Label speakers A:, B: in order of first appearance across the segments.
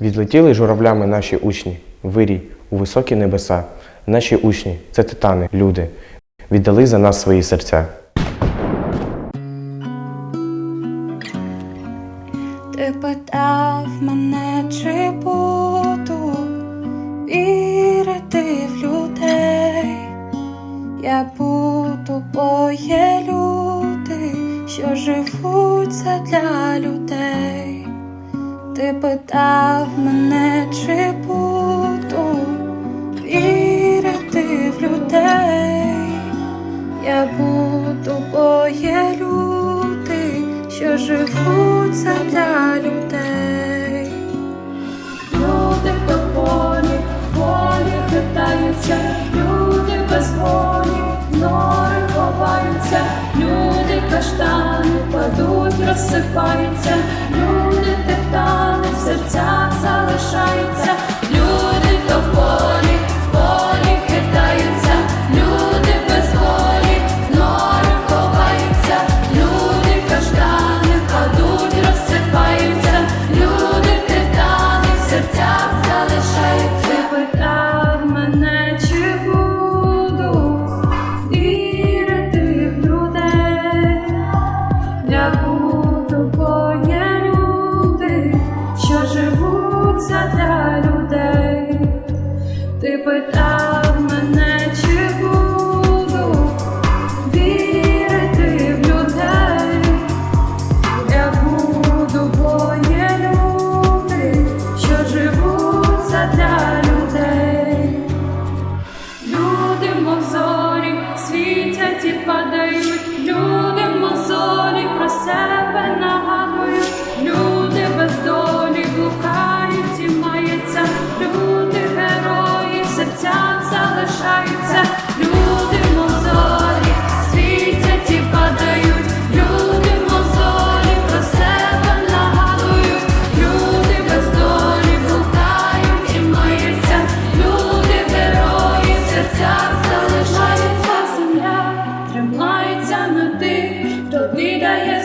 A: Відлетіли журавлями наші учні, вирій у високі небеса. Наші учні це титани, люди, віддали за нас свої серця.
B: Ти питав мене, чи буду вірити в людей. Я буду, бо є люди, що живуть для людей. Ти питав мене, чи буду вірити в людей. Я буду, бо є люди, що живуть для людей. Люди поволі, волі хитаються, люди без волі, нори ховаються, люди каштани падуть, розсипаються, світять і падають, люди мозолі про себе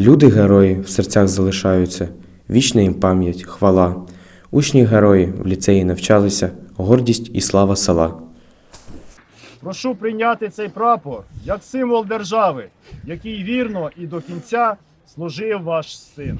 A: Люди герої в серцях залишаються, вічна їм пам'ять, хвала. Учні герої в ліцеї навчалися, гордість і слава села.
C: Прошу прийняти цей прапор як символ держави, який вірно і до кінця служив ваш син.